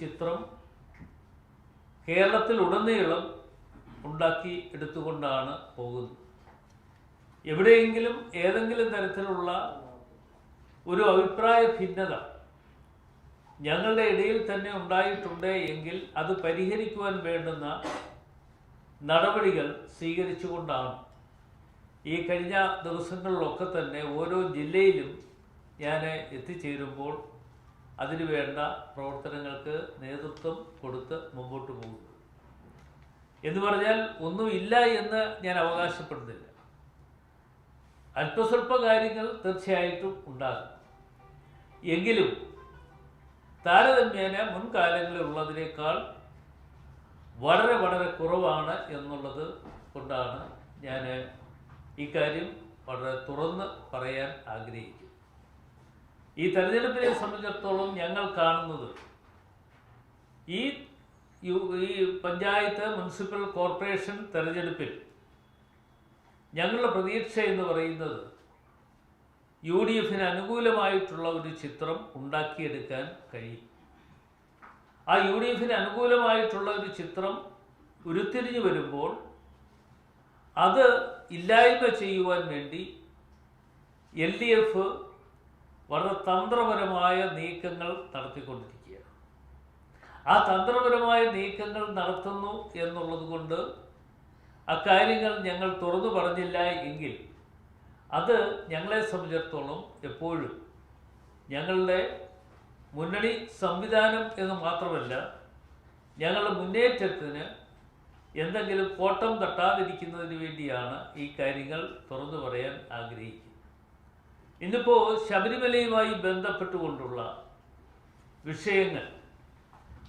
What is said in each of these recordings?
ചിത്രം കേരളത്തിൽ ഉടനീളം ഉണ്ടാക്കി എടുത്തുകൊണ്ടാണ് പോകുന്നത്. എവിടെയെങ്കിലും ഏതെങ്കിലും തരത്തിലുള്ള ഒരു അഭിപ്രായ ഭിന്നത ഞങ്ങളുടെ ഇടയിൽ തന്നെ ഉണ്ടായിട്ടുണ്ട് എങ്കിൽ അത് പരിഹരിക്കുവാൻ വേണ്ടുന്ന നടപടികൾ സ്വീകരിച്ചുകൊണ്ടാണ്. ഈ കഴിഞ്ഞ ദിവസങ്ങളിലൊക്കെ തന്നെ ഓരോ ജില്ലയിലും ഞാൻ എത്തിച്ചേരുമ്പോൾ അതിനു വേണ്ട പ്രവർത്തനങ്ങൾക്ക് നേതൃത്വം കൊടുത്ത് മുമ്പോട്ട് പോകുന്നു എന്ന് പറഞ്ഞാൽ ഒന്നുമില്ല എന്ന് ഞാൻ അവകാശപ്പെടുന്നില്ല. അല്പസ്വല്പ കാര്യങ്ങൾ തീർച്ചയായിട്ടും ഉണ്ടാകും. എങ്കിലും താരതമ്യേന മുൻകാലങ്ങളിൽ ഉള്ളതിനേക്കാൾ വളരെ വളരെ കുറവാണ് എന്നുള്ളത് കൊണ്ടാണ് ഞാൻ ഇക്കാര്യം വളരെ തുറന്ന് പറയാൻ ആഗ്രഹിക്കുന്നത്. ഈ തെരഞ്ഞെടുപ്പിനെ സംബന്ധിച്ചിടത്തോളം ഞങ്ങൾ കാണുന്നത് ഈ ഈ പഞ്ചായത്ത് മുനിസിപ്പൽ കോർപ്പറേഷൻ തെരഞ്ഞെടുപ്പിൽ ഞങ്ങളുടെ പ്രതീക്ഷ എന്ന് പറയുന്നത് യു ഡി എഫിന് അനുകൂലമായിട്ടുള്ള ഒരു ചിത്രം ഉണ്ടാക്കിയെടുക്കാൻ കഴിയും. ആ യു ഡി എഫിന് അനുകൂലമായിട്ടുള്ള ഒരു ചിത്രം ഉരുത്തിരിഞ്ഞു വരുമ്പോൾ അത് ഇല്ലായ്മ ചെയ്യുവാൻ വേണ്ടി എൽ ഡി എഫ് വളരെ തന്ത്രപരമായ നീക്കങ്ങൾ നടത്തിക്കൊണ്ടിരിക്കുകയാണ്. ആ തന്ത്രപരമായ നീക്കങ്ങൾ നടത്തുന്നു എന്നുള്ളത് കൊണ്ട് അക്കാര്യങ്ങൾ ഞങ്ങൾ തുറന്നു പറഞ്ഞില്ല എങ്കിൽ അത് ഞങ്ങളെ സംബന്ധിച്ചിടത്തോളം എപ്പോഴും ഞങ്ങളുടെ മുന്നണി സംവിധാനം എന്ന് മാത്രമല്ല ഞങ്ങളുടെ മുന്നേറ്റത്തിന് എന്തെങ്കിലും കോട്ടം തട്ടാതിരിക്കുന്നതിന് വേണ്ടിയാണ് ഈ കാര്യങ്ങൾ തുറന്നു പറയാൻ ആഗ്രഹിക്കുന്നത്. ഇന്നിപ്പോൾ ശബരിമലയുമായി ബന്ധപ്പെട്ടുകൊണ്ടുള്ള വിഷയങ്ങൾ.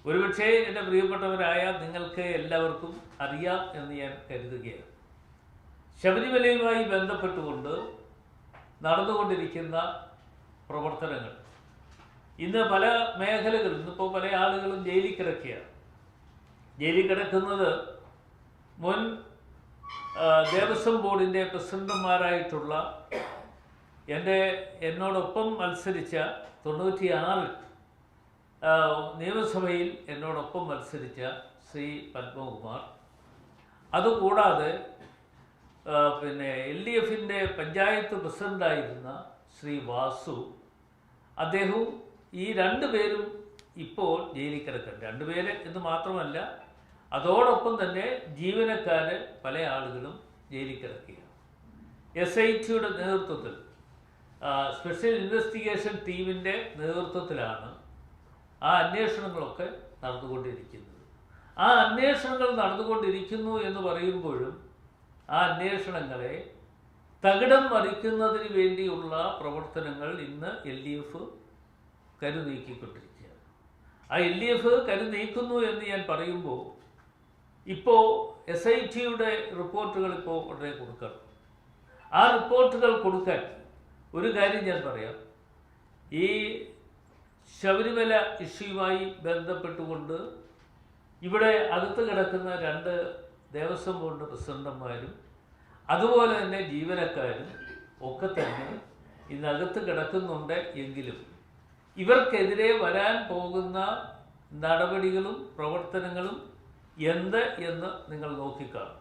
ഒരുപക്ഷേ എന്റെ പ്രിയപ്പെട്ടവരായ നിങ്ങൾക്ക് എല്ലാവർക്കും അറിയാം എന്ന് ഞാൻ കരുതുകയാണ്. ശബരിമലയുമായി ബന്ധപ്പെട്ടുകൊണ്ട് നടന്നുകൊണ്ടിരിക്കുന്ന പ്രവർത്തനങ്ങൾ. ഇന്ന് പല മേഖലകളിൽ ഇന്നിപ്പോൾ പല ആളുകളും ജയിലിൽ കിടക്കുകയാണ്. ജയിലിൽ കിടക്കുന്നത് മുൻ ദേവസ്വം ബോർഡിന്റെ പ്രസിഡന്റുമാരായിട്ടുള്ള എന്റെ എന്നോടൊപ്പം മത്സരിച്ച തൊണ്ണൂറ്റിയാറിൽ നിയമസഭയിൽ എന്നോടൊപ്പം മത്സരിച്ച ശ്രീ പത്മകുമാർ. അതുകൂടാതെ പിന്നെ എൽ ഡി എഫിന്റെ പഞ്ചായത്ത് പ്രസിഡന്റായിരുന്ന ശ്രീ വാസു അദ്ദേഹവും ഈ രണ്ട് പേരും ഇപ്പോൾ ജയിലിൽ കിടക്കുന്നുണ്ട്. രണ്ടുപേര് എന്ന് മാത്രമല്ല അതോടൊപ്പം തന്നെ ജീവനക്കാർ പല ആളുകളും ജയിലിൽ കിടക്കുകയാണ്. എസ് ഐ ടിയുടെ നേതൃത്വത്തിൽ സ്പെഷ്യൽ ഇൻവെസ്റ്റിഗേഷൻ ടീമിന്റെ നേതൃത്വത്തിലാണ് ആ അന്വേഷണങ്ങളൊക്കെ നടന്നുകൊണ്ടിരിക്കുന്നത്. ആ അന്വേഷണങ്ങൾ നടന്നുകൊണ്ടിരിക്കുന്നു എന്ന് പറയുമ്പോഴും ആ അന്വേഷണങ്ങളെ തകിടം മറിക്കുന്നതിന് വേണ്ടിയുള്ള പ്രവർത്തനങ്ങൾ ഇന്ന് എൽ ഡി എഫ് കരുനീക്കിക്കൊണ്ടിരിക്കുകയാണ്. ആ എൽ ഡി എഫ് കരുനീക്കുന്നു എന്ന് ഞാൻ പറയുമ്പോൾ ഇപ്പോൾ എസ് ഐ ടിയുടെ റിപ്പോർട്ടുകൾ ഇപ്പോൾ ഉടനെ കൊടുക്കണം. ആ റിപ്പോർട്ടുകൾ കൊടുക്കാൻ ഒരു കാര്യം ഞാൻ പറയാം. ഈ ശബരിമല ഇഷ്യുമായി ബന്ധപ്പെട്ടുകൊണ്ട് ഇവിടെ അകത്ത് കിടക്കുന്ന രണ്ട് ദേവസ്വം ബോർഡ് പ്രസിഡന്റുമാരും അതുപോലെ തന്നെ ജീവനക്കാരും ഒക്കെ തന്നെ ഇന്നകത്ത് കിടക്കുന്നുണ്ട് എങ്കിലും ഇവർക്കെതിരെ വരാൻ പോകുന്ന നടപടികളും പ്രവർത്തനങ്ങളും എന്ത് എന്ന് നിങ്ങൾ നോക്കിക്കാണും.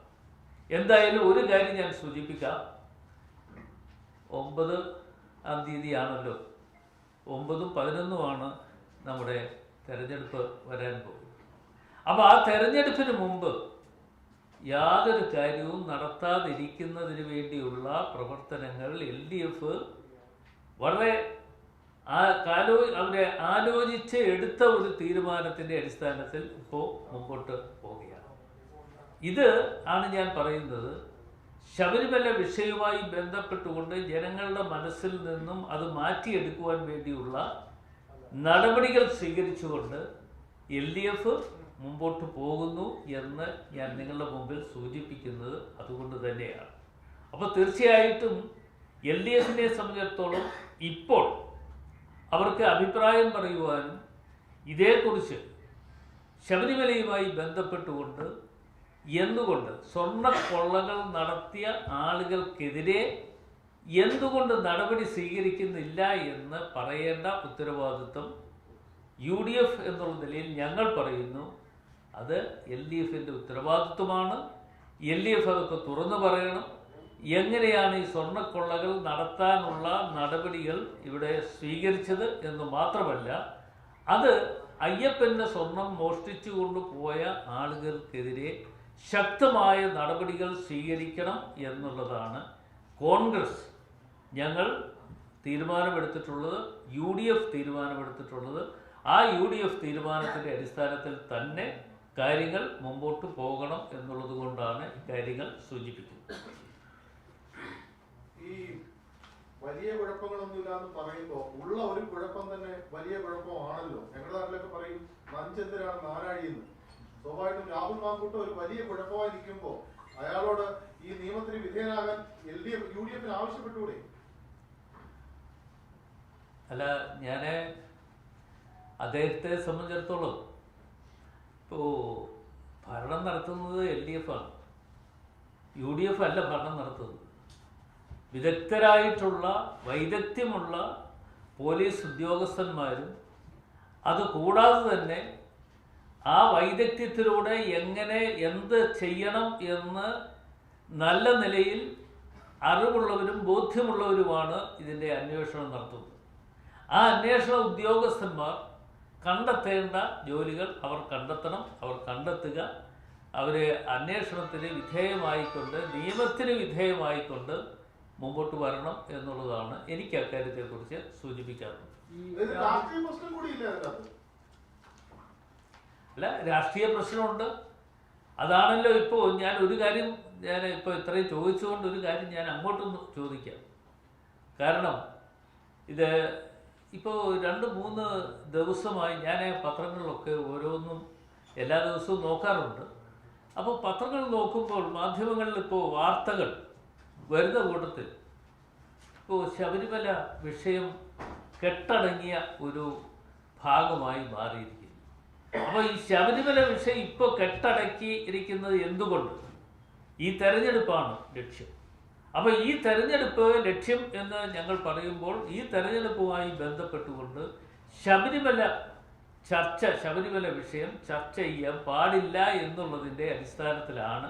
എന്തായാലും ഒരു കാര്യം ഞാൻ സൂചിപ്പിക്കാം. ഒമ്പത് ആം തീയതിയാണല്ലോ ഒമ്പതും പതിനൊന്നുമാണ് നമ്മുടെ തെരഞ്ഞെടുപ്പ് വരാൻ പോകുന്നത്. അപ്പോൾ ആ തെരഞ്ഞെടുപ്പിന് മുമ്പ് യാതൊരു കാര്യവും നടത്താതിരിക്കുന്നതിന് വേണ്ടിയുള്ള പ്രവർത്തനങ്ങൾ എൽ ഡി എഫ് വളരെ ആ കാലോ അവരെ ആലോചിച്ച് എടുത്ത ഒരു തീരുമാനത്തിന്റെ അടിസ്ഥാനത്തിൽ ഇപ്പോൾ മുമ്പോട്ട് പോവുകയാണ്. ഇത് ആണ് ഞാൻ പറയുന്നത് ശബരിമല വിഷയവുമായി ബന്ധപ്പെട്ടുകൊണ്ട് ജനങ്ങളുടെ മനസ്സിൽ നിന്നും അത് മാറ്റിയെടുക്കുവാൻ വേണ്ടിയുള്ള നടപടികൾ സ്വീകരിച്ചുകൊണ്ട് എൽ ഡി എഫ് മുമ്പോട്ട് പോകുന്നു എന്ന് ഞാൻ നിങ്ങളുടെ മുമ്പിൽ സൂചിപ്പിക്കുന്നത് അതുകൊണ്ട് തന്നെയാണ്. അപ്പോൾ തീർച്ചയായിട്ടും എൽ ഡി എഫിനെ സംബന്ധിച്ചിടത്തോളം ഇപ്പോൾ അവർക്ക് അഭിപ്രായം പറയുവാനും ഇതേക്കുറിച്ച് ശബരിമലയുമായി ബന്ധപ്പെട്ടുകൊണ്ട് എന്തുകൊണ്ട് സ്വർണക്കൊള്ളകൾ നടത്തിയ ആളുകൾക്കെതിരെ എന്തുകൊണ്ട് നടപടി സ്വീകരിക്കുന്നില്ല എന്ന് പറയേണ്ട ഉത്തരവാദിത്വം യു ഡി എഫ് എന്നുള്ള നിലയിൽ ഞങ്ങൾ പറയുന്നു. അത് എൽ ഡി എഫിന്റെ ഉത്തരവാദിത്വമാണ്. എൽ ഡി എഫ് അതൊക്കെ തുറന്നു പറയണം. എങ്ങനെയാണ് ഈ സ്വർണക്കൊള്ളകൾ നടത്താനുള്ള നടപടികൾ ഇവിടെ സ്വീകരിച്ചത് എന്ന് മാത്രമല്ല അത് അയ്യപ്പന്റെ സ്വർണം മോഷ്ടിച്ചു കൊണ്ടുപോയ ആളുകൾക്കെതിരെ ശക്തമായ നടപടികൾ സ്വീകരിക്കണം എന്നുള്ളതാണ് കോൺഗ്രസ്. ഞങ്ങൾ തീരുമാനമെടുത്തിട്ടുള്ളത് യു ഡി എഫ് തീരുമാനമെടുത്തിട്ടുള്ളത്. ആ യു ഡി എഫ് തീരുമാനത്തിന്റെ അടിസ്ഥാനത്തിൽ തന്നെ കാര്യങ്ങൾ മുമ്പോട്ട് പോകണം എന്നുള്ളത് കൊണ്ടാണ് ഇക്കാര്യങ്ങൾ സൂചിപ്പിക്കുന്നത്. ഈ വലിയ കുഴപ്പങ്ങളൊന്നുമില്ല എന്ന് പറയുമ്പോൾ ഉള്ള ഒരു കുഴപ്പം തന്നെ വലിയ കുഴപ്പമാണല്ലോ. ഞങ്ങളുടെ നാട്ടിലൊക്കെ പറയും നഞ്ചെന്തിനാണ് നാരാഴിയെന്ന് സ്വാഭാവികമായിട്ടും രാഹുൽ മാങ്കൂട്ടം ഒരു വലിയ കുഴപ്പമായി നിൽക്കുമ്പോ അയാളോട് ഈ നിയമത്തിന് വിധേയനാകാൻ L D F U D എഫിന് ആവശ്യപ്പെട്ടുകൂടെ? അല്ല ഞാൻ അദ്ദേഹത്തെ സംബന്ധിച്ചിടത്തോളം ഇപ്പോ ഭരണം നടത്തുന്നത് എൽ ഡി എഫ് ആണ്. യു ഡി എഫ് അല്ല ഭരണം നടത്തുന്നത്. വിദഗ്ധരായിട്ടുള്ള വൈദഗ്ധ്യമുള്ള പോലീസ് ഉദ്യോഗസ്ഥന്മാരും അത് കൂടാതെ തന്നെ ആ വൈദഗ്ധ്യത്തിലൂടെ എങ്ങനെ എന്ത് ചെയ്യണം എന്ന് നല്ല നിലയിൽ അറിവുള്ളവരും ബോധ്യമുള്ളവരുമാണ് ഇതിന്റെ അന്വേഷണം നടത്തുന്നത്. ആ അന്വേഷണ ഉദ്യോഗസ്ഥന്മാർ കണ്ടെത്തേണ്ട ജോലികൾ അവർ കണ്ടെത്തണം അവർ കണ്ടെത്തുക അവരെ അന്വേഷണത്തിന് വിധേയമായിക്കൊണ്ട് നിയമത്തിന് വിധേയമായിക്കൊണ്ട് മുമ്പോട്ട് വരണം എന്നുള്ളതാണ് എനിക്ക് അക്കാര്യത്തെക്കുറിച്ച് സൂചിപ്പിക്കാറുള്ളത് ഇതിന് രാഷ്ട്രീയ പ്രശ്നം കൂടി ഇല്ല അതിനകത്ത് അല്ല രാഷ്ട്രീയ പ്രശ്നമുണ്ട്. അതാണല്ലോ ഇപ്പോൾ ഞാൻ ഒരു കാര്യം ഞാൻ ഇപ്പോൾ ഇത്രയും ചോദിച്ചുകൊണ്ട് ഒരു കാര്യം ഞാൻ അങ്ങോട്ടൊന്ന് ചോദിക്കാം. കാരണം ഇത് ഇപ്പോൾ രണ്ട് മൂന്ന് ദിവസമായി ഞാൻ പത്രങ്ങളിലൊക്കെ ഓരോന്നും എല്ലാ ദിവസവും നോക്കാറുണ്ട്. അപ്പോൾ പത്രങ്ങൾ നോക്കുമ്പോൾ മാധ്യമങ്ങളിൽ ഇപ്പോൾ വാർത്തകൾ വരുന്ന കൂട്ടത്തിൽ ഇപ്പോൾ ശബരിമല വിഷയം കെട്ടടങ്ങിയ ഒരു ഭാഗമായി മാറിയിരിക്കുന്നു. അപ്പോൾ ഈ ശബരിമല വിഷയം ഇപ്പോൾ കെട്ടടക്കി ഇരിക്കുന്നത് എന്തുകൊണ്ട്? ഈ തെരഞ്ഞെടുപ്പാണ് ലക്ഷ്യം. അപ്പോൾ ഈ തെരഞ്ഞെടുപ്പ് ലക്ഷ്യം എന്ന് ഞങ്ങൾ പറയുമ്പോൾ ഈ തെരഞ്ഞെടുപ്പുമായി ബന്ധപ്പെട്ടുകൊണ്ട് ശബരിമല ചർച്ച ശബരിമല വിഷയം ചർച്ച ചെയ്യാൻ പാടില്ല എന്നുള്ളതിന്റെ അടിസ്ഥാനത്തിലാണ്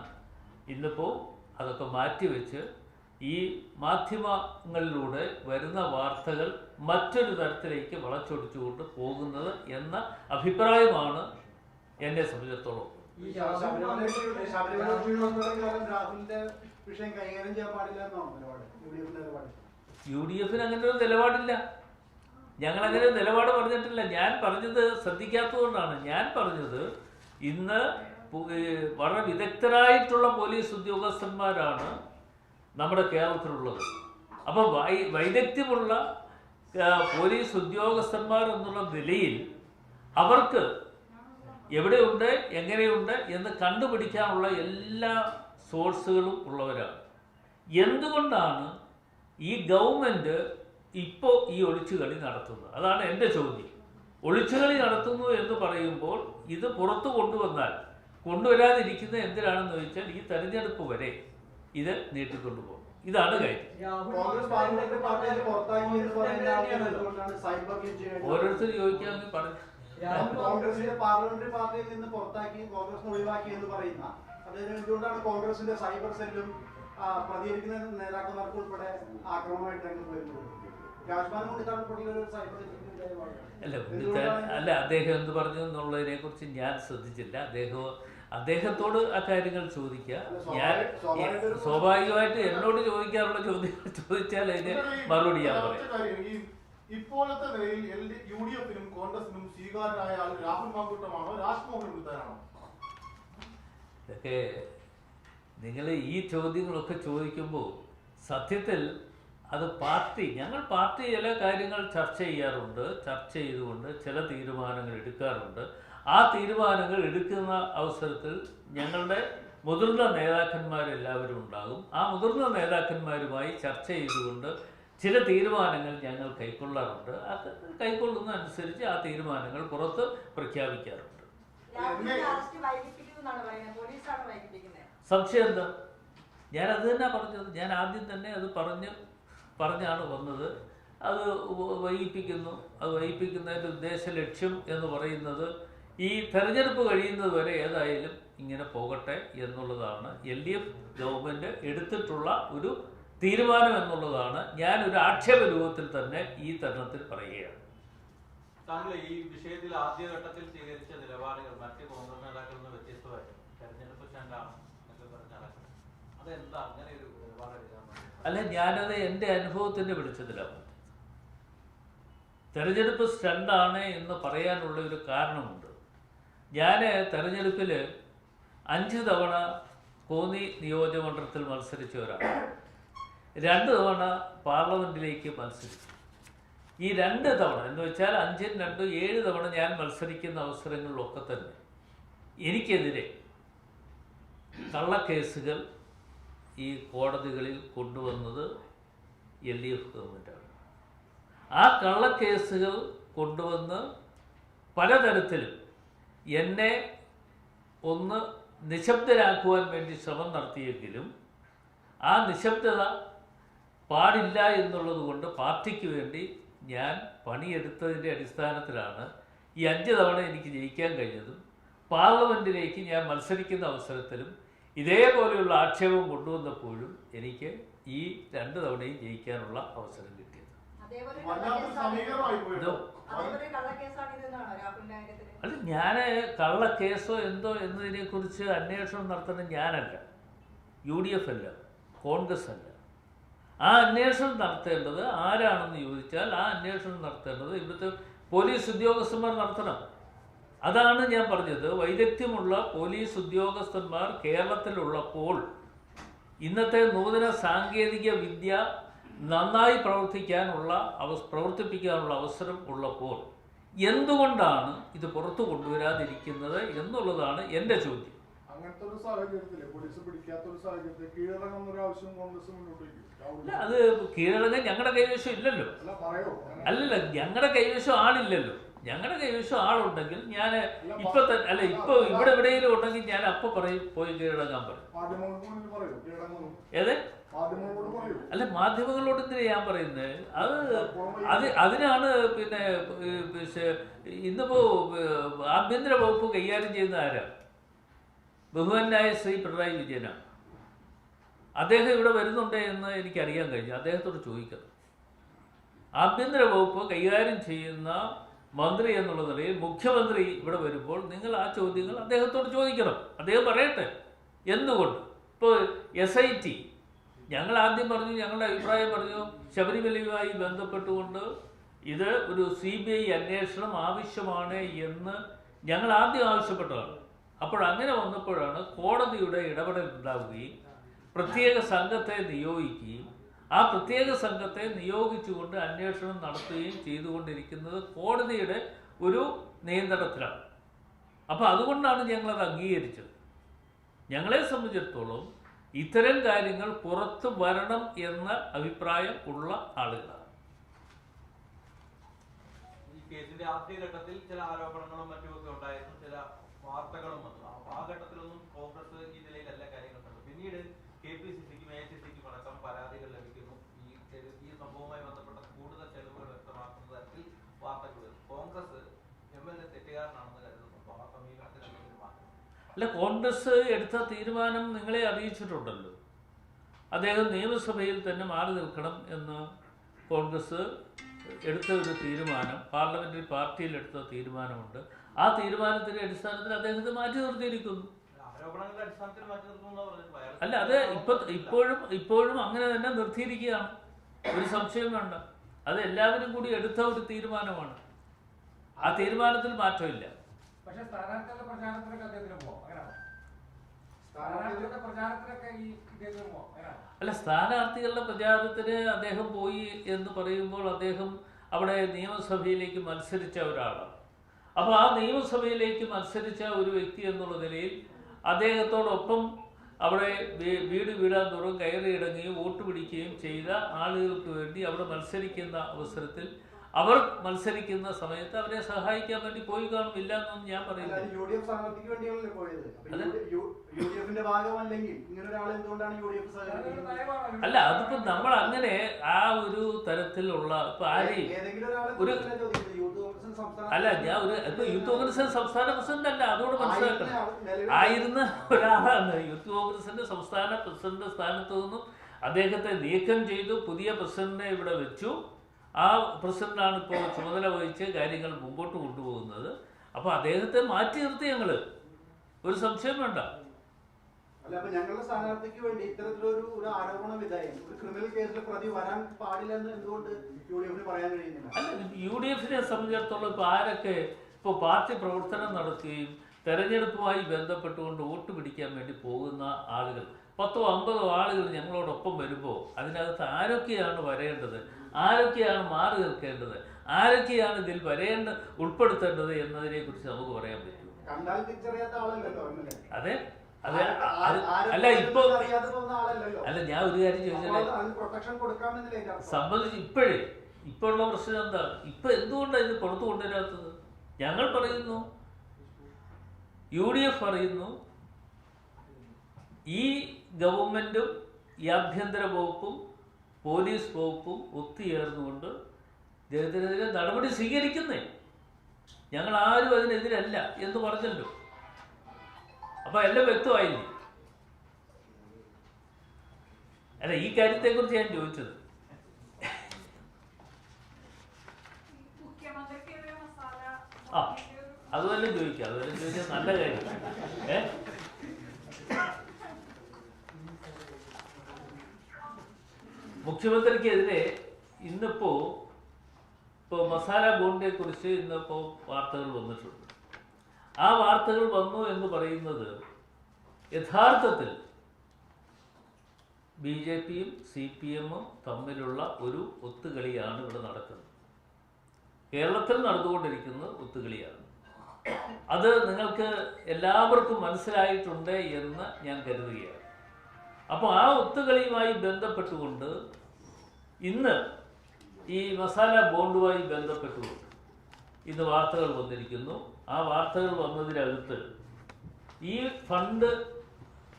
ഇന്നിപ്പോൾ അതൊക്കെ മാറ്റിവെച്ച് ഈ മാധ്യമങ്ങളിലൂടെ വരുന്ന വാർത്തകൾ മറ്റൊരു തരത്തിലേക്ക് വളച്ചൊടിച്ചുകൊണ്ട് പോകുന്നത് എന്ന അഭിപ്രായമാണ് എന്നെ സംബന്ധിച്ചിടത്തോളം. യു ഡി എഫിന് അങ്ങനെ ഒരു നിലപാടില്ല. ഞങ്ങൾ അങ്ങനെ ഒരു നിലപാട് പറഞ്ഞിട്ടില്ല. ഞാൻ പറഞ്ഞത് ശ്രദ്ധിക്കാത്തതുകൊണ്ടാണ്. ഞാൻ പറഞ്ഞത് ഇന്ന് വളരെ വിദഗ്ധരായിട്ടുള്ള പോലീസ് ഉദ്യോഗസ്ഥന്മാരാണ് നമ്മുടെ കേരളത്തിലുള്ളത്. അപ്പോൾ വൈ വൈദഗ്ധ്യമുള്ള പോലീസ് ഉദ്യോഗസ്ഥന്മാർ എന്നുള്ള നിലയിൽ അവർക്ക് എവിടെയുണ്ട് എങ്ങനെയുണ്ട് എന്ന് കണ്ടുപിടിക്കാനുള്ള എല്ലാ സോഴ്സുകളും ഉള്ളവരാണ്. എന്തുകൊണ്ടാണ് ഈ ഗവൺമെന്റ് ഇപ്പോൾ ഈ ഒളിച്ചുകളി നടത്തുന്നത്? അതാണ് എന്റെ ചോദ്യം. ഒളിച്ചുകളി നടത്തുന്നു എന്ന് പറയുമ്പോൾ ഇത് പുറത്തു കൊണ്ടുവന്നാൽ കൊണ്ടുവരാതിരിക്കുന്നത് എന്തിനാണെന്ന് ചോദിച്ചാൽ ഈ തെരഞ്ഞെടുപ്പ് വരെ ഇത് നീട്ടിക്കൊണ്ടുപോകും. ഇതാണ് കാര്യം ഓരോരുത്തർ ചോദിക്കാമെങ്കിൽ പറഞ്ഞു കോൺഗ്രസിന്റെ പാർലമെന്ററി പാർട്ടിയിൽ നിന്ന് പുറത്താക്കി കോൺഗ്രസിനെ ഒഴിവാക്കി എന്ന് പറയുന്ന അദ്ദേഹം എന്തുകൊണ്ടാണ് കോൺഗ്രസിന്റെ സൈബർ സെല്ലും പ്രതികരിക്കുന്ന നേതാക്കന്മാർക്ക് ഉൾപ്പെടെ ആക്രമണമായിട്ട് രംഗത്ത് വരുന്നത് അല്ല അദ്ദേഹം എന്ത് പറഞ്ഞു എന്നുള്ളതിനെ കുറിച്ച് ഞാൻ ശ്രദ്ധിച്ചില്ല. അദ്ദേഹം അദ്ദേഹത്തോട് ആ കാര്യങ്ങൾ ചോദിക്കുക. ഞാൻ സ്വാഭാവികമായിട്ട് എന്നോട് ചോദിക്കാറുള്ള ചോദ്യം ചോദിച്ചാൽ അതിന് മറുപടി ഞാൻ പറയാം. ഇപ്പോഴത്തെ നിലയിൽ എൽ ഡി യു ഡി എഫിനും കോൺഗ്രസിനും സ്വീകാരനായ ആൾ രാഹുൽ മാങ്കൂട്ടമാണോ? രാജ്മോഹൻ ഉണ്ണിത്താനാണോ ഇതൊക്കെ നിങ്ങൾ ഈ ചോദ്യങ്ങളൊക്കെ ചോദിക്കുമ്പോൾ സത്യത്തിൽ അത് പാർട്ടി ഞങ്ങൾ പാർട്ടി ചില കാര്യങ്ങൾ ചർച്ച ചെയ്യാറുണ്ട് ചർച്ച ചെയ്തുകൊണ്ട് ചില തീരുമാനങ്ങൾ എടുക്കാറുണ്ട്. ആ തീരുമാനങ്ങൾ എടുക്കുന്ന അവസരത്തിൽ ഞങ്ങളുടെ മുതിർന്ന നേതാക്കന്മാരെല്ലാവരും ഉണ്ടാകും. ആ മുതിർന്ന നേതാക്കന്മാരുമായി ചർച്ച ചെയ്തുകൊണ്ട് ചില തീരുമാനങ്ങൾ ഞങ്ങൾ കൈക്കൊള്ളാറുണ്ട്. അത് കൈക്കൊള്ളുന്ന അനുസരിച്ച് ആ തീരുമാനങ്ങൾ പുറത്ത് പ്രഖ്യാപിക്കാറുണ്ട്. സംശയം എന്താ? ഞാൻ അത് തന്നെ പറഞ്ഞത്. ഞാൻ ആദ്യം തന്നെ അത് പറഞ്ഞ് പറഞ്ഞാണ് വന്നത്. അത് വൈകിപ്പിക്കുന്നു. അത് വൈകിപ്പിക്കുന്നതിന്റെ ഉദ്ദേശ ലക്ഷ്യം എന്ന് പറയുന്നത് ഈ തെരഞ്ഞെടുപ്പ് കഴിയുന്നത് വരെ ഏതായാലും ഇങ്ങനെ പോകട്ടെ എന്നുള്ളതാണ് എൽ ഡി എഫ് ഗവൺമെന്റ് എടുത്തിട്ടുള്ള ഒരു തീരുമാനം എന്നുള്ളതാണ് ഞാൻ ഒരു ആക്ഷേപ രൂപത്തിൽ തന്നെ ഈ തരുണത്തിൽ പറയുകയാണ് താങ്കൾ ഈ വിഷയത്തിൽ ആദ്യഘട്ടത്തിൽ സ്വീകരിച്ച നിലപാടുകൾ മറ്റ് കോൺഗ്രസ് നേതാക്കളിൽ നിന്ന് വ്യത്യസ്തമായിരുന്നു തെരഞ്ഞെടുപ്പ് സ്റ്റണ്ടാണ് അതെന്താ അങ്ങനെ ഒരു? അല്ല ഞാനത് എന്റെ അനുഭവത്തിന്റെ വെളിച്ചത്തിലാണ്. തെരഞ്ഞെടുപ്പ് സ്റ്റണ്ടാണ് എന്ന് പറയാനുള്ള ഒരു കാരണമുണ്ട് ഞാൻ തെരഞ്ഞെടുപ്പിൽ അഞ്ച് തവണ കോന്നി നിയോജകമണ്ഡലത്തിൽ മത്സരിച്ച ഒരാളാണ് രണ്ട് തവണ പാർലമെന്റിലേക്ക് മത്സരിച്ചു. ഈ രണ്ട് തവണ എന്ന് വെച്ചാൽ അഞ്ചും രണ്ടും ഏഴ് തവണ ഞാൻ മത്സരിക്കുന്ന അവസരങ്ങളിലൊക്കെ തന്നെ എനിക്കെതിരെ കള്ളക്കേസുകൾ ഈ കോടതികളിൽ കൊണ്ടുവന്നത് എൽ ഡി എഫ് ഗവൺമെന്റാണ് ആ കള്ളക്കേസുകൾ കൊണ്ടുവന്ന് പലതരത്തിലും എന്നെ ഒന്ന് നിശബ്ദരാക്കുവാൻ വേണ്ടി ശ്രമം നടത്തിയെങ്കിലും ആ നിശബ്ദത പാടില്ല എന്നുള്ളത് കൊണ്ട് പാർട്ടിക്ക് വേണ്ടി ഞാൻ പണിയെടുത്തതിന്റെ അടിസ്ഥാനത്തിലാണ് ഈ അഞ്ച് തവണ എനിക്ക് ജയിക്കാൻ കഴിഞ്ഞതും പാർലമെന്റിലേക്ക് ഞാൻ മത്സരിക്കുന്ന അവസരത്തിലും ഇതേപോലെയുള്ള ആക്ഷേപം കൊണ്ടുവന്നപ്പോഴും എനിക്ക് ഈ രണ്ട് തവണയും ജയിക്കാനുള്ള അവസരം കിട്ടിയത്. കേസോ അത് ഞാൻ കള്ളക്കേസോ എന്തോ എന്നതിനെക്കുറിച്ച് അന്വേഷണം നടത്തുന്നത് ഞാനല്ല. യു ഡി എഫ് അല്ല കോൺഗ്രസ് അല്ല. ആ അന്വേഷണം നടത്തേണ്ടത് ആരാണെന്ന് ചോദിച്ചാൽ ആ അന്വേഷണം നടത്തേണ്ടത് ഇവിടുത്തെ പോലീസ് ഉദ്യോഗസ്ഥന്മാർ നടത്തണം. അതാണ് ഞാൻ പറഞ്ഞത്. വൈദഗ്ധ്യമുള്ള പോലീസ് ഉദ്യോഗസ്ഥന്മാർ കേരളത്തിലുള്ളപ്പോൾ ഇന്നത്തെ നൂതന സാങ്കേതിക വിദ്യ നന്നായി പ്രവർത്തിക്കാനുള്ള അവ പ്രവർത്തിപ്പിക്കാനുള്ള അവസരം ഉള്ളപ്പോൾ എന്തുകൊണ്ടാണ് ഇത് പുറത്തു കൊണ്ടുവരാതിരിക്കുന്നത് എന്നുള്ളതാണ് എന്റെ ചോദ്യം. അങ്ങനത്തെ ഒരു സാഹചര്യത്തിൽ പോലീസ് പിടിക്കാത്ത ഒരു സാഹചര്യത്തിൽ കീഴടങ്ങുന്ന ഒരു ആവശ്യം കോൺഗ്രസ് മുന്നോട്ട് അല്ല അത് കീഴടങ്ങാൻ ഞങ്ങളുടെ കൈവശം ഇല്ലല്ലോ. അല്ലല്ല ഞങ്ങളുടെ കൈവശം ആളില്ലല്ലോ. ഞങ്ങളുടെ കൈവശം ആളുണ്ടെങ്കിൽ ഞാൻ ഇപ്പൊ തന്നെ അല്ല ഇപ്പൊ ഇവിടെ എവിടെയെങ്കിലും ഉണ്ടെങ്കിൽ ഞാൻ അപ്പൊ പറയും പോയി കീഴടങ്ങാൻ പറയും. ഏതെ? അല്ല മാധ്യമങ്ങളോട് എന്തിനാ ഞാൻ പറയുന്നത് അത് അത് അതിനാണ് പിന്നെ ഇന്നിപ്പോ ആഭ്യന്തര വകുപ്പ് കൈകാര്യം ചെയ്യുന്ന ആരാ? ബഹുമാനായ ശ്രീ പിണറായി വിജയനാണ് അദ്ദേഹം ഇവിടെ വരുന്നുണ്ട് എന്ന് എനിക്കറിയാൻ കഴിഞ്ഞു. അദ്ദേഹത്തോട് ചോദിക്കണം ആഭ്യന്തര വകുപ്പ് കൈകാര്യം ചെയ്യുന്ന മന്ത്രി എന്നുള്ള നിലയിൽ മുഖ്യമന്ത്രി ഇവിടെ വരുമ്പോൾ നിങ്ങൾ ആ ചോദ്യങ്ങൾ അദ്ദേഹത്തോട് ചോദിക്കണം. അദ്ദേഹം പറയട്ടെ. എന്തുകൊണ്ട്? ഇപ്പോൾ എസ് ഐ ടി ഞങ്ങൾ ആദ്യം പറഞ്ഞു ഞങ്ങളുടെ അഭിപ്രായം പറഞ്ഞു ശബരിമലയുമായി ബന്ധപ്പെട്ടുകൊണ്ട് ഇത് ഒരു സി ബി ഐ അന്വേഷണം ആവശ്യമാണ് എന്ന് ഞങ്ങൾ ആദ്യം ആവശ്യപ്പെട്ടതാണ്. അപ്പോൾ അങ്ങനെ വന്നപ്പോഴാണ് കോടതിയുടെ ഇടപെടൽ ഉണ്ടാവുകയും പ്രത്യേക സംഘത്തെ നിയോഗിക്കുകയും ആ പ്രത്യേക സംഘത്തെ നിയോഗിച്ചുകൊണ്ട് അന്വേഷണം നടത്തുകയും ചെയ്തുകൊണ്ടിരിക്കുന്നത് കോടതിയുടെ ഒരു നിയന്ത്രണത്തിലാണ്. അപ്പോൾ അതുകൊണ്ടാണ് ഞങ്ങളത് അംഗീകരിച്ചത്. ഞങ്ങളെ സംബന്ധിച്ചിടത്തോളം ഇത്തരം കാര്യങ്ങൾ പുറത്ത് വരണം എന്ന അഭിപ്രായം ഉള്ള ആളുകളാണ്. കേസിന്റെ ആദ്യ ഘട്ടത്തിൽ ചില ആരോപണങ്ങളും മറ്റുമൊക്കെ ഉണ്ടായിരുന്നു. ചില വാർത്തകളും വന്നു. ആ ഘട്ടത്തിലൊന്നും കോൺഗ്രസ് ഈ നിലയിലല്ല കാര്യങ്ങൾ പിന്നീട് കെ പി സി സിക്കും എ സി സിക്കും അടക്കം പരാതികൾ ലഭിക്കുന്നു ഈ ചെലു- ഈ സംഭവവുമായി ബന്ധപ്പെട്ട കൂടുതൽ ചെലവുകൾ വ്യക്തമാക്കുന്ന തരത്തിൽ വാർത്തകൾ വരുന്നു കോൺഗ്രസ് എം എൽ എ തെറ്റുകാരനാണെന്ന് കരുതുന്നു അപ്പൊ ആ സമീപനത്തിൽ എന്തെങ്കിലും മാറ്റം അല്ല കോൺഗ്രസ് എടുത്ത തീരുമാനം നിങ്ങളെ അറിയിച്ചിട്ടുണ്ടല്ലോ. അദ്ദേഹം നിയമസഭയിൽ തന്നെ മാറി നിൽക്കണം എന്ന് കോൺഗ്രസ് എടുത്ത ഒരു തീരുമാനം പാർലമെന്ററി പാർട്ടിയിൽ എടുത്ത തീരുമാനമുണ്ട്. ആ തീരുമാനത്തിന്റെ അടിസ്ഥാനത്തിൽ അദ്ദേഹത്തെ മാറ്റി നിർത്തിയിരിക്കുന്നു. അല്ല അത് ഇപ്പൊ ഇപ്പോഴും ഇപ്പോഴും അങ്ങനെ തന്നെ നിർത്തിയിരിക്കുകയാണ്. ഒരു സംശയം വേണ്ട. അത് എല്ലാവരും കൂടി എടുത്ത ഒരു തീരുമാനമാണ്. ആ തീരുമാനത്തിൽ മാറ്റമില്ല. പക്ഷെ സ്ഥാനാർത്ഥികളുടെ പ്രചാരണത്തിനൊക്കെ അദ്ദേഹത്തിന് പോവാം. അങ്ങനെയാണോ സ്ഥാനാർത്ഥികളുടെ പ്രചാരണത്തിനൊക്കെ ഈ ഇദ്ദേഹത്തിന് പോവാം. അങ്ങനെയാണോ അല്ല സ്ഥാനാർത്ഥികളുടെ പ്രചാരണത്തിന് അദ്ദേഹം പോയി എന്ന് പറയുമ്പോൾ അദ്ദേഹം അവിടെ നിയമസഭയിലേക്ക് മത്സരിച്ച ഒരാളാണ്. അപ്പോൾ ആ നിയമസഭയിലേക്ക് മത്സരിച്ച ഒരു വ്യക്തി എന്നുള്ള നിലയിൽ അദ്ദേഹത്തോടൊപ്പം അവിടെ വീട് വീടാൻ തോറും കയറി ഇടങ്ങുകയും വോട്ട് പിടിക്കുകയും ചെയ്ത ആളുകൾക്ക് വേണ്ടി അവിടെ മത്സരിക്കുന്ന അവസരത്തിൽ അവർ മത്സരിക്കുന്ന സമയത്ത് അവരെ സഹായിക്കാൻ വേണ്ടി പോയി കാണും ഇല്ല എന്നൊന്നും ഞാൻ പറയുന്നത് യു ഡി എഫ് സ്ഥാനാർത്ഥിക്ക് വേണ്ടിയാണല്ലോ പോയത്. അല്ല. അതിപ്പോ നമ്മൾ അങ്ങനെ ആ ഒരു തരത്തിലുള്ള ഇപ്പൊ ആരെയും ഒരു- അല്ല ഞാൻ ഒരു ഇപ്പൊ യൂത്ത് കോൺഗ്രസ് സംസ്ഥാന പ്രസിഡന്റ് അല്ല അതോട് മനസ്സിലാക്കണം. ആയിരുന്ന ഒരാളാണ് യൂത്ത് കോൺഗ്രസിന്റെ സംസ്ഥാന പ്രസിഡന്റ് സ്ഥാനത്ത് നിന്നും അദ്ദേഹത്തെ നീക്കം ചെയ്തു പുതിയ പ്രസിഡന്റിനെ ഇവിടെ വെച്ചു. ആ പ്രസിഡന്റാണ് ഇപ്പോൾ ചുമതല വഹിച്ച് കാര്യങ്ങൾ മുമ്പോട്ട് കൊണ്ടുപോകുന്നത്. അപ്പോൾ അദ്ദേഹത്തെ മാറ്റി നിർത്തി ഞങ്ങൾ ഒരു സംശയം വേണ്ട. അല്ല അപ്പൊ ഞങ്ങളുടെ സ്ഥാനാർത്ഥിക്ക് വേണ്ടി ഇത്തരത്തിലൊരു ഒരു ആരോപണ വിധേയം ഒരു ക്രിമിനൽ കേസിൽ പ്രതി വരാൻ പാടില്ലെന്ന് എന്തുകൊണ്ട് യു ഡി എഫിന് പറയാൻ കഴിയുന്നില്ല? അല്ല യു ഡി എഫിനെ സംബന്ധിച്ചിടത്തോളം ഇപ്പൊ ആരൊക്കെ ഇപ്പോൾ പാർട്ടി പ്രവർത്തനം നടത്തുകയും തെരഞ്ഞെടുപ്പുമായി ബന്ധപ്പെട്ടുകൊണ്ട് വോട്ട് പിടിക്കാൻ വേണ്ടി പോകുന്ന ആളുകൾ പത്തോ അമ്പതോ ആളുകൾ ഞങ്ങളോടൊപ്പം വരുമ്പോൾ അതിനകത്ത് ആരൊക്കെയാണ് വരേണ്ടത്? ആരൊക്കെയാണ് മാറി നിൽക്കേണ്ടത്? ആരൊക്കെയാണ് ഇതിൽ വരേണ്ട ഉൾപ്പെടുത്തേണ്ടത് എന്നതിനെ കുറിച്ച് നമുക്ക് പറയാൻ പറ്റും. അതെ. അതെ അല്ല ഇപ്പൊ അല്ല ഞാൻ ഒരു കാര്യം ചോദിച്ചാലേ. സംബന്ധിച്ച് ഇപ്പോഴേ ഇപ്പോഴുള്ള പ്രശ്നം എന്താണ്? ഇപ്പൊ എന്തുകൊണ്ടാണ് ഇത് പുറത്തു കൊണ്ടുവരാത്തത്? ഞങ്ങൾ പറയുന്നു. യു ഡി എഫ് പറയുന്നു. ഈ ഗവൺമെന്റും ഈ ആഭ്യന്തര വകുപ്പും പോലീസ് വകുപ്പും ഒത്തുചേർന്നുകൊണ്ട് ഇദ്ദേഹത്തിനെതിരെ നടപടി സ്വീകരിക്കുന്നേ. ഞങ്ങൾ ആരും അതിനെതിരല്ല എന്ന് പറഞ്ഞല്ലോ. അപ്പൊ എല്ലാം വ്യക്തമായില്ലേ? അല്ല ഈ കാര്യത്തെക്കുറിച്ച് ഞാൻ ചോദിച്ചത്. ആ അതുവല്ലം ചോദിക്കാം. അതുവല്ലം ചോദിച്ചാൽ നല്ല കാര്യം. ഏ? മുഖ്യമന്ത്രിക്കെതിരെ ഇന്നിപ്പോ ഇപ്പോൾ മസാല ബോണ്ടിനെ കുറിച്ച് ഇന്നിപ്പോൾ വാർത്തകൾ വന്നിട്ടുണ്ട്. ആ വാർത്തകൾ വന്നു എന്ന് പറയുന്നത് യഥാർത്ഥത്തിൽ ബി ജെ പിയും സി പി എമ്മും തമ്മിലുള്ള ഒരു ഒത്തുകളിയാണ് ഇവിടെ നടക്കുന്നത്. കേരളത്തിൽ നടന്നുകൊണ്ടിരിക്കുന്ന ഒത്തുകളിയാണ്. അത് നിങ്ങൾക്ക് എല്ലാവർക്കും മനസ്സിലായിട്ടുണ്ട് എന്ന് ഞാൻ കരുതുകയാണ്. അപ്പോൾ ആ ഒത്തുകളിയുമായി ബന്ധപ്പെട്ടുകൊണ്ട് ഇന്ന് ഈ മസാല ബോണ്ടുമായി ബന്ധപ്പെട്ടുകൊണ്ട് ഇന്ന് വാർത്തകൾ വന്നിരിക്കുന്നു. ആ വാർത്തകൾ വന്നതിനകത്ത് ഈ ഫണ്ട്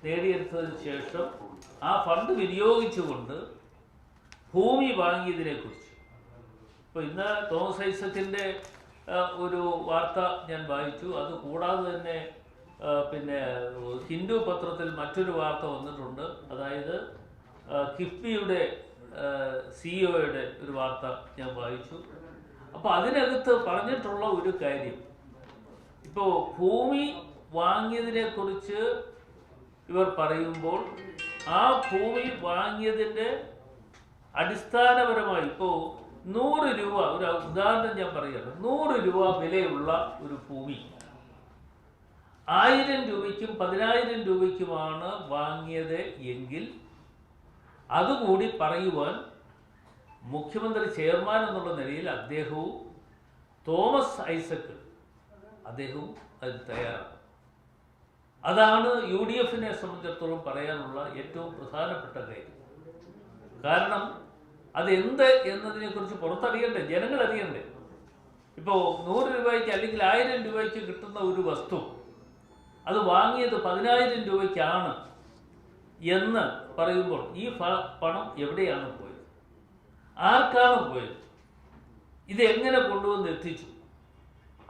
നേടിയെടുത്തതിന് ശേഷം ആ ഫണ്ട് വിനിയോഗിച്ചുകൊണ്ട് ഭൂമി വാങ്ങിയതിനെക്കുറിച്ച്. ഇപ്പോൾ ഇന്ന് തോമസ് ഐസക്കിന്റെ ഒരു വാർത്ത ഞാൻ വായിച്ചു. അത് കൂടാതെ തന്നെ പിന്നെ ഹിന്ദു പത്രത്തിൽ മറ്റൊരു വാർത്ത വന്നിട്ടുണ്ട്. അതായത് കിഫ്ബിയുടെ സിഇഒയുടെ ഒരു വാർത്ത ഞാൻ വായിച്ചു. അപ്പോൾ അതിനകത്ത് പറഞ്ഞിട്ടുള്ള ഒരു കാര്യം. ഇപ്പോൾ ഭൂമി വാങ്ങിയതിനെ കുറിച്ച് ഇവർ പറയുമ്പോൾ ആ ഭൂമി വാങ്ങിയതിന്റെ അടിസ്ഥാനപരമായി ഇപ്പോൾ നൂറ് രൂപ ഒരു ഉദാഹരണം ഞാൻ പറയുകയാണ് നൂറ് രൂപ വിലയുള്ള ഒരു ഭൂമി. ആയിരം രൂപയ്ക്കും പതിനായിരം രൂപയ്ക്കുമാണ് വാങ്ങിയത് എങ്കിൽ അതുകൂടി പറയുവാൻ മുഖ്യമന്ത്രി ചെയർമാൻ എന്നുള്ള നിലയിൽ അദ്ദേഹവും തോമസ് ഐസക് അദ്ദേഹവും അതിന് തയ്യാറാണ്. അതാണ് യു ഡി എഫിനെ സംബന്ധിച്ചിടത്തോളം പറയാനുള്ള ഏറ്റവും പ്രധാനപ്പെട്ട കാര്യം. കാരണം അത് എന്ത് എന്നതിനെക്കുറിച്ച് പുറത്തറിയണ്ടേ? ജനങ്ങൾ അറിയണ്ടേ ഇപ്പോൾ നൂറ് രൂപയ്ക്ക് അല്ലെങ്കിൽ ആയിരം രൂപയ്ക്ക് കിട്ടുന്ന ഒരു വസ്തു അത് വാങ്ങിയത് പതിനായിരം രൂപയ്ക്കാണ് എന്ന് പറയുമ്പോൾ ഈ പണം എവിടെയാണ് പോയത്? ആർക്കാണ് പോയത്? ഇത് എങ്ങനെ കൊണ്ടുവന്ന് എത്തിച്ചു?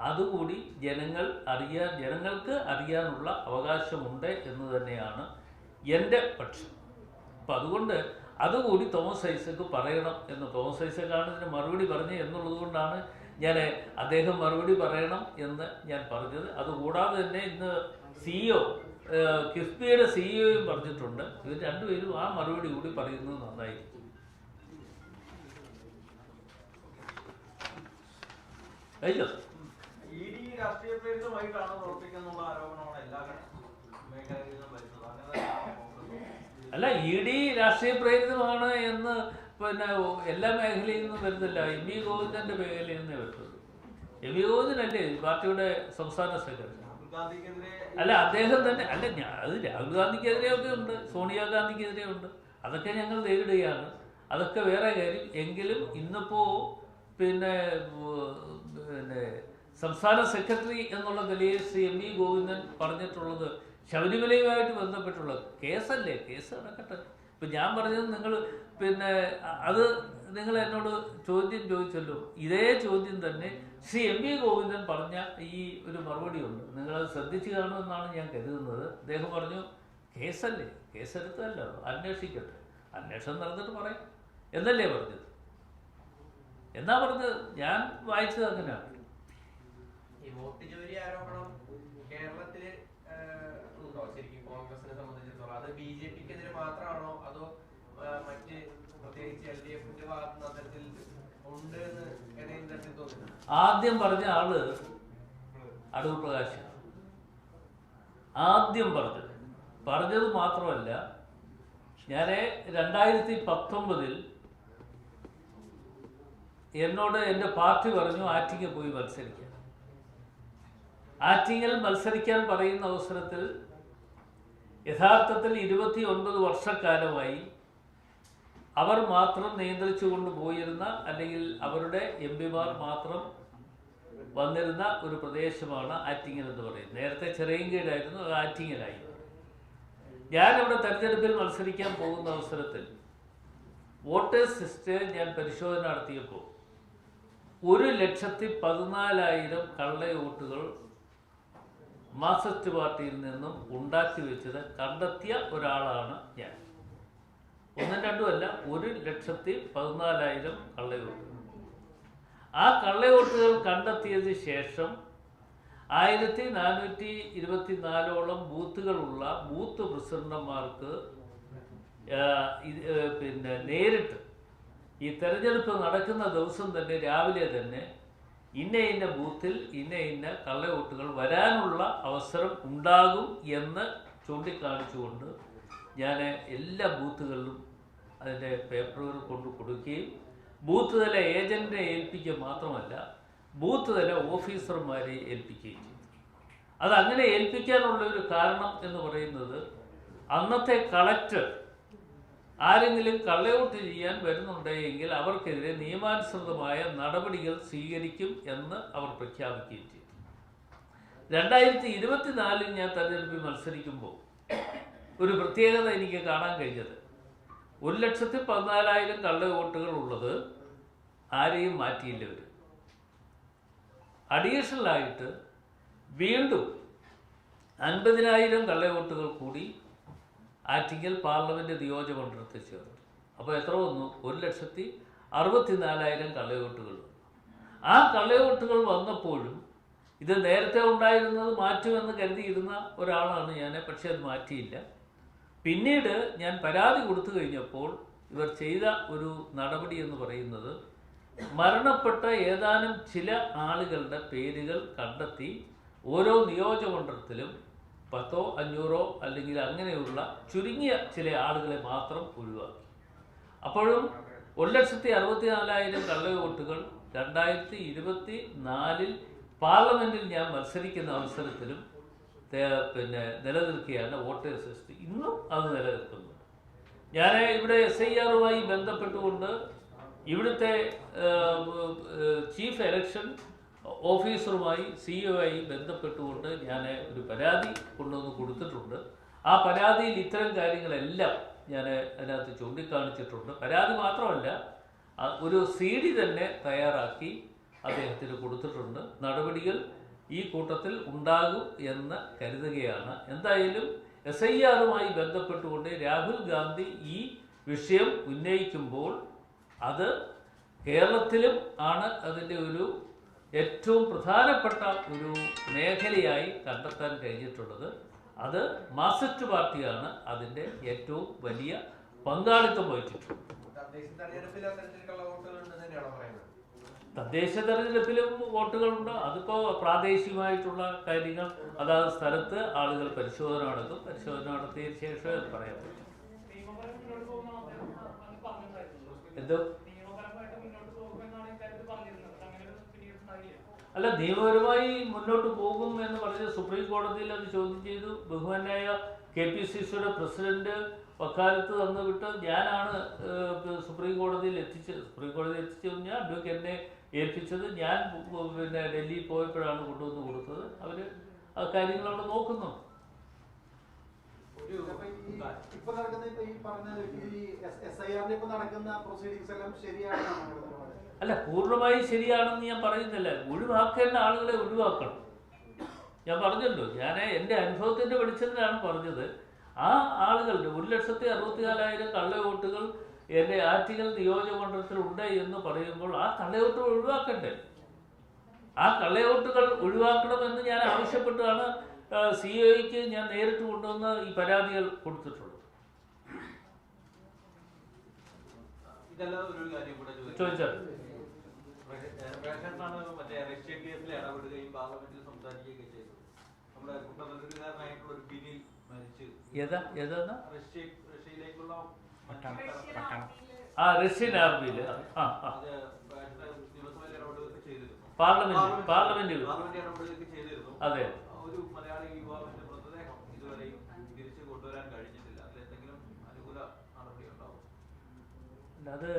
അതുകൂടി ജനങ്ങൾ അറിയാൻ ജനങ്ങൾക്ക് അറിയാനുള്ള അവകാശമുണ്ട് എന്ന് തന്നെയാണ് എന്റെ പക്ഷം. അപ്പം അതുകൊണ്ട് അതുകൂടി തോമസ് ഐസക്ക് പറയണം എന്ന്. തോമസ് ഐസക്കാണ് ഇതിന് മറുപടി പറഞ്ഞത് എന്നുള്ളത് കൊണ്ടാണ് ഞാൻ അദ്ദേഹം മറുപടി പറയണം എന്ന് ഞാൻ പറഞ്ഞത്. അതുകൂടാതെ തന്നെ ഇന്ന് സിഇഒ കിഫ്ബിയുടെ സിഇഒയും പറഞ്ഞിട്ടുണ്ട്. ഇവർ രണ്ടുപേരും ആ മറുപടി കൂടി പറയുന്നത് നന്നായിരിക്കും. അല്ല ഇ ഡി രാഷ്ട്രീയ പ്രേരിതമാണ് എന്ന് പിന്നെ എല്ലാ മേഖലയിൽ നിന്നും വരുന്നില്ല. എം വി ഗോവിന്ദന്റെ മേഖലയിൽ നിന്നേ വരുന്നത്. എം വി ഗോവിന്ദനല്ലേ പാർട്ടിയുടെ സംസ്ഥാന സെക്രട്ടറി? അല്ല അദ്ദേഹം തന്നെ അല്ല ഞാൻ അത് രാഹുൽ ഗാന്ധിക്കെതിരെ ഒക്കെ ഉണ്ട് സോണിയാഗാന്ധിക്കെതിരെ ഉണ്ട്. അതൊക്കെ ഞങ്ങൾ നേരിടുകയാണ്. അതൊക്കെ വേറെ കാര്യം. എങ്കിലും ഇന്നിപ്പോ പിന്നെ പിന്നെ സംസ്ഥാന സെക്രട്ടറി എന്നുള്ള നിലയിൽ ശ്രീ എം വി ഗോവിന്ദൻ പറഞ്ഞിട്ടുള്ളത് ശബരിമലയുമായിട്ട് ബന്ധപ്പെട്ടുള്ള കേസല്ലേ? കേസ് നടക്കട്ടെ. ഇപ്പം ഞാൻ പറഞ്ഞത് നിങ്ങൾ പിന്നെ അത് നിങ്ങൾ എന്നോട് ചോദ്യം ചോദിച്ചല്ലോ. ഇതേ ചോദ്യം തന്നെ ശ്രീ എം വി ഗോവിന്ദൻ പറഞ്ഞ ഈ ഒരു മറുപടി ഉണ്ട്. നിങ്ങളത് ശ്രദ്ധിച്ചു കാണുമെന്നാണ് ഞാൻ കരുതുന്നത്. അദ്ദേഹം പറഞ്ഞു കേസല്ലേ? കേസെടുത്തല്ലോ അന്വേഷിക്കട്ടെ. അന്വേഷണം നടന്നിട്ട് പറയാം. എന്നല്ലേ പറഞ്ഞത്? എന്നാ പറഞ്ഞത്? ഞാൻ വായിച്ചത് അങ്ങനെയാണ് കേരളത്തിൽ ഉണ്ടോ? ശരിക്കും കോൺഗ്രസിനെ സംബന്ധിച്ചിടത്തോളം. അത് ബി ജെ പിക്കെതിരെ മാത്രമാണോ അതോ മറ്റ് പ്രത്യേകിച്ച് എൽ ഡി എഫിന്റെ ഭാഗത്ത് നിന്ന് അത്തരത്തിൽ ഉണ്ട് എന്ന് ആദ്യം പറഞ്ഞ ആൾ അടൂർ പ്രകാശ് ആദ്യം പറഞ്ഞത്. പറഞ്ഞത് മാത്രമല്ല ഞാൻ രണ്ടായിരത്തി പത്തൊമ്പതിൽ എന്നോട് എന്റെ പാർട്ടി പറഞ്ഞു ആറ്റിങ്ങൽ പോയി മത്സരിക്കാൻ. ആറ്റിങ്ങൽ മത്സരിക്കാൻ പറയുന്ന അവസരത്തിൽ യഥാർത്ഥത്തിൽ ഇരുപത്തി ഒൻപത് വർഷക്കാലമായി അവർ മാത്രം നിയന്ത്രിച്ചു പോയിരുന്ന അല്ലെങ്കിൽ അവരുടെ എം പിമാർ മാത്രം വന്നിരുന്ന ഒരു പ്രദേശമാണ് ആറ്റിങ്ങൽ എന്ന് പറയുന്നത്. നേരത്തെ ചെറിയങ്കീടായിരുന്നു അത് ആറ്റിങ്ങലായി. അവിടെ തെരഞ്ഞെടുപ്പിൽ മത്സരിക്കാൻ പോകുന്ന അവസരത്തിൽ വോട്ടേഴ്സ് ലിസ്റ്റ് ഞാൻ പരിശോധന നടത്തിയപ്പോൾ ഒരു ലക്ഷത്തി പതിനാലായിരം കള്ള വോട്ടുകൾ മാർക്സിസ്റ്റ് പാർട്ടിയിൽ നിന്നും ഉണ്ടാക്കി വെച്ചത് കണ്ടെത്തിയ ഒരാളാണ് ഞാൻ. ഒന്നും രണ്ടുമല്ല ഒരു ലക്ഷത്തി പതിനാലായിരം കള്ളയോട്ട് ആ കള്ളയോട്ടുകൾ കണ്ടെത്തിയതിന് ശേഷം ആയിരത്തി നാനൂറ്റി ഇരുപത്തി നാലോളം ബൂത്തുകളുള്ള ബൂത്ത് പ്രസിഡന്റുമാർക്ക് പിന്നെ നേരിട്ട് ഈ തെരഞ്ഞെടുപ്പ് നടക്കുന്ന ദിവസം തന്നെ രാവിലെ തന്നെ ഇന്ന ഇന്ന ബൂത്തിൽ ഇന്ന ഇന്ന കള്ളവോട്ടുകൾ വരാനുള്ള അവസരം ഉണ്ടാകും എന്ന് ചൂണ്ടിക്കാണിച്ചുകൊണ്ട് ഞാൻ എല്ലാ ബൂത്തുകളിലും അതിന്റെ പേപ്പറുകൾ കൊണ്ട് കൊടുക്കുകയും ബൂത്ത് തല ഏജന്റിനെ ഏൽപ്പിക്കുക മാത്രമല്ല ബൂത്ത് തല ഓഫീസർമാരെ ഏൽപ്പിക്കുകയും ചെയ്തു. അത് അങ്ങനെ ഏൽപ്പിക്കാനുള്ള ഒരു കാരണം എന്ന് പറയുന്നത് അന്നത്തെ കളക്ടർ ആരെങ്കിലും കള്ളയോട്ട് ചെയ്യാൻ വരുന്നുണ്ടെങ്കിൽ അവർക്കെതിരെ നിയമാനുസൃതമായ നടപടികൾ സ്വീകരിക്കും എന്ന് അവർ പ്രഖ്യാപിക്കുകയും ചെയ്തു. രണ്ടായിരത്തി ഇരുപത്തിനാലിൽ ഞാൻ തെരഞ്ഞെടുപ്പിൽ മത്സരിക്കുമ്പോൾ ഒരു പ്രത്യേകത എനിക്ക് കാണാൻ കഴിഞ്ഞത് ഒരു ലക്ഷത്തി പതിനാലായിരം കള്ള വോട്ടുകൾ ഉള്ളത് ആരെയും മാറ്റിയില്ല ഇവർ അഡീഷണലായിട്ട് വീണ്ടും അൻപതിനായിരം കള്ള വോട്ടുകൾ കൂടി ആറ്റിങ്ങൽ പാർലമെന്റ് നിയോജകമണ്ഡലത്തിൽ ചേർന്നു. അപ്പോൾ എത്ര വന്നു? ഒരു ലക്ഷത്തി അറുപത്തി നാലായിരം കള്ളവോട്ടുകൾ വന്നു. ആ കള്ളവോട്ടുകൾ വന്നപ്പോഴും ഇത് നേരത്തെ ഉണ്ടായിരുന്നത് മാറ്റുമെന്ന് കരുതിയിരുന്ന ഒരാളാണ് ഞാൻ പക്ഷേ അത് മാറ്റിയില്ല. പിന്നീട് ഞാൻ പരാതി കൊടുത്തു കഴിഞ്ഞപ്പോൾ ഇവർ ചെയ്ത ഒരു നടപടി എന്ന് പറയുന്നത് മരണപ്പെട്ട ഏതാനും ചില ആളുകളുടെ പേരുകൾ കണ്ടെത്തി ഓരോ നിയോജകമണ്ഡലത്തിലും പത്തോ അഞ്ഞൂറോ അല്ലെങ്കിൽ അങ്ങനെയുള്ള ചുരുങ്ങിയ ചില ആളുകളെ മാത്രം ഒഴിവാക്കി. അപ്പോഴും ഒരു ലക്ഷത്തി അറുപത്തി നാലായിരം കള്ളവോട്ടുകൾ രണ്ടായിരത്തി ഇരുപത്തി നാലിൽ പാർലമെന്റിൽ ഞാൻ മത്സരിക്കുന്ന അവസരത്തിലും പിന്നെ നിലനിൽക്കുകയാണ് വോട്ടേഴ്സ് ലിസ്റ്റ് ഇന്നും അത് നിലനിൽക്കുന്നു ഞാൻ ഇവിടെ എസ് ഐ ആറുമായി ബന്ധപ്പെട്ടുകൊണ്ട് ഇവിടുത്തെ ചീഫ് എലക്ഷൻ ഓഫീസറുമായി സി ഒയുമായി ബന്ധപ്പെട്ടുകൊണ്ട് ഞാൻ ഒരു പരാതി കൊണ്ടുവന്ന് കൊടുത്തിട്ടുണ്ട്. ആ പരാതിയിൽ ഇത്തരം കാര്യങ്ങളെല്ലാം ഞാൻ അതിനകത്ത് ചൂണ്ടിക്കാണിച്ചിട്ടുണ്ട്. പരാതി മാത്രമല്ല ഒരു സി ഡി തന്നെ തയ്യാറാക്കി അദ്ദേഹത്തിന് കൊടുത്തിട്ടുണ്ട്. നടപടികൾ ഈ കൂട്ടത്തിൽ ഉണ്ടാകും എന്ന് കരുതുകയാണ്. എന്തായാലും എസ് ഐ ആറുമായി ബന്ധപ്പെട്ടുകൊണ്ട് രാഹുൽ ഗാന്ധി ഈ വിഷയം ഉന്നയിക്കുമ്പോൾ അത് കേരളത്തിലും ആണ് അതിന്റെ ഒരു ഏറ്റവും പ്രധാനപ്പെട്ട ഒരു മേഖലയായി കണ്ടെത്താൻ കഴിഞ്ഞിട്ടുള്ളത്. അത് മാർക്സിസ്റ്റ് പാർട്ടിയാണ് അതിന്റെ ഏറ്റവും വലിയ പങ്കാളിത്തം വഹിച്ചിട്ടുള്ളത്. തദ്ദേശ തെരഞ്ഞെടുപ്പിലും വോട്ടുകളുണ്ട്. അതിപ്പോൾ പ്രാദേശികമായിട്ടുള്ള കാര്യങ്ങൾ അതാത് സ്ഥലത്ത് ആളുകൾ പരിശോധന നടത്തും. പരിശോധന നടത്തിയ ശേഷം പറയാൻ പറ്റും. എന്തോ. അല്ല നിയമപരമായി മുന്നോട്ട് പോകും എന്ന് പറഞ്ഞ് സുപ്രീം കോടതിയിൽ അത് ചോദ്യം ചെയ്തു. ബഹുമാനായ കെ പി സി സിയുടെ പ്രസിഡന്റ് വക്കാലത്ത് തന്നു വിട്ട് ഞാനാണ് സുപ്രീം കോടതിയിൽ എത്തിച്ച് സുപ്രീം കോടതിയിൽ എത്തിച്ചു കഴിഞ്ഞാൽ അഡ്വക്കേറ്റിനെ ഏൽപ്പിച്ചത്. ഞാൻ പിന്നെ ഡൽഹിയിൽ പോയപ്പോഴാണ് കൊണ്ടുവന്ന് കൊടുത്തത്. അവർ ആ കാര്യങ്ങൾ അവിടെ നോക്കുന്നു. ഇപ്പൊ നടക്കുന്ന ഇപ്പൊ ഈ പറഞ്ഞ ഈ എസ് ഐ ആറിന്റെ ഇപ്പൊ നടക്കുന്ന പ്രൊസീഡിങ്സ് എല്ലാം അല്ല പൂർണമായി ശരിയാണെന്ന് ഞാൻ പറയുന്നില്ല. ഒഴിവാക്കേണ്ട ആളുകളെ ഒഴിവാക്കണം. ഞാൻ പറഞ്ഞല്ലോ ഞാൻ എന്റെ അനുഭവത്തിന്റെ വെളിച്ചത്തിലാണ് പറഞ്ഞത്. ആ ആളുകളുടെ ഒരു ലക്ഷത്തി അറുപത്തിനാലായിരം കള്ളവോട്ടുകൾ എന്റെ ആറ്റിങ്ങൽ നിയോജകമണ്ഡലത്തിൽ ഉണ്ട് എന്ന് പറയുമ്പോൾ ആ കള്ളയോട്ട് ഒഴിവാക്കണ്ടേ? ആ കള്ളയോട്ടുകൾ ഒഴിവാക്കണമെന്ന് ഞാൻ ആവശ്യപ്പെട്ടാണ് സി ഐക്ക് ഞാൻ നേരിട്ട് കൊണ്ടുവന്ന് ഈ പരാതികൾ കൊടുത്തിട്ടുള്ളത്. ചോദിച്ചാൽ മറ്റേ റഷ്യൻ കേസിൽ ഇടപെടുകയും പാർലമെന്റിൽ സംസാരിക്കുകയൊക്കെ ചെയ്തു നമ്മുടെ കുട്ടനല്ലൂരുകാരനായിട്ടുള്ള ഒരു ബിനിൽ മരിച്ചു. ഏതാ? ഏതാ റഷ്യ റഷ്യയിലേക്കുള്ള ആർമിയിൽ ആ റഷ്യൻ ആർമിയിൽ ആ ആ. അത് നിയമസഭയിൽ ഇടപെടുകയൊക്കെ ചെയ്തിരുന്നു. പാർലമെന്റ് പാർലമെന്റിൽ അതെ. അത്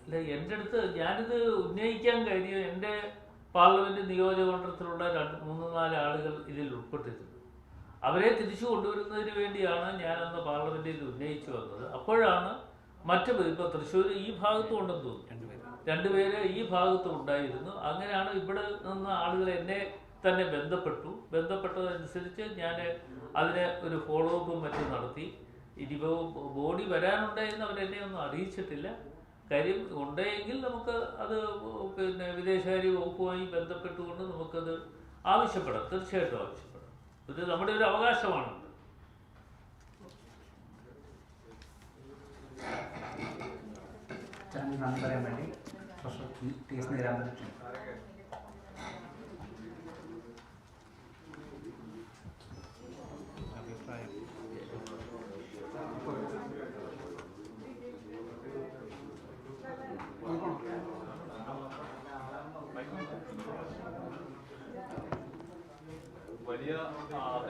അല്ല എന്റെ അടുത്ത് ഞാനിത് ഉന്നയിക്കാൻ കഴിഞ്ഞ എന്റെ പാർലമെന്റ് നിയോജക മണ്ഡലത്തിലുള്ള രണ്ട് മൂന്ന് നാല് ആളുകൾ ഇതിൽ ഉൾപ്പെട്ടിട്ടുണ്ട് അവരെ തിരിച്ചു കൊണ്ടുവരുന്നതിന് വേണ്ടിയാണ് ഞാനന്ന് പാർലമെന്റിൽ ഇത് ഉന്നയിച്ചു വന്നത്. അപ്പോഴാണ് മറ്റ് ഇപ്പോൾ തൃശ്ശൂർ ഈ ഭാഗത്തും ഉണ്ടെന്ന് തോന്നുന്നു. രണ്ടുപേര് ഈ ഭാഗത്തും ഉണ്ടായിരുന്നു. അങ്ങനെയാണ് ഇവിടെ നിന്ന് ആളുകൾ എന്നെ തന്നെ ബന്ധപ്പെട്ടു. ബന്ധപ്പെട്ടതനുസരിച്ച് ഞാൻ അതിനെ ഒരു ഫോളോ അപ്പും മറ്റും നടത്തി. ഇനിയിപ്പോൾ ബോഡി വരാനുണ്ടെന്ന് അവരെന്നെ ഒന്നും അറിയിച്ചിട്ടില്ല. കാര്യം ഉണ്ടെങ്കിൽ നമുക്ക് അത് പിന്നെ വിദേശകാര്യ വകുപ്പുമായി ബന്ധപ്പെട്ടുകൊണ്ട് നമുക്കത് ആവശ്യപ്പെടാം. തീർച്ചയായിട്ടും ആവശ്യപ്പെടാം. ഇത് നമ്മുടെ ഒരു അവകാശമാണ്. ചടങ്ങിൽ നന്ദി പറയാൻ വേണ്ടി. هي آه،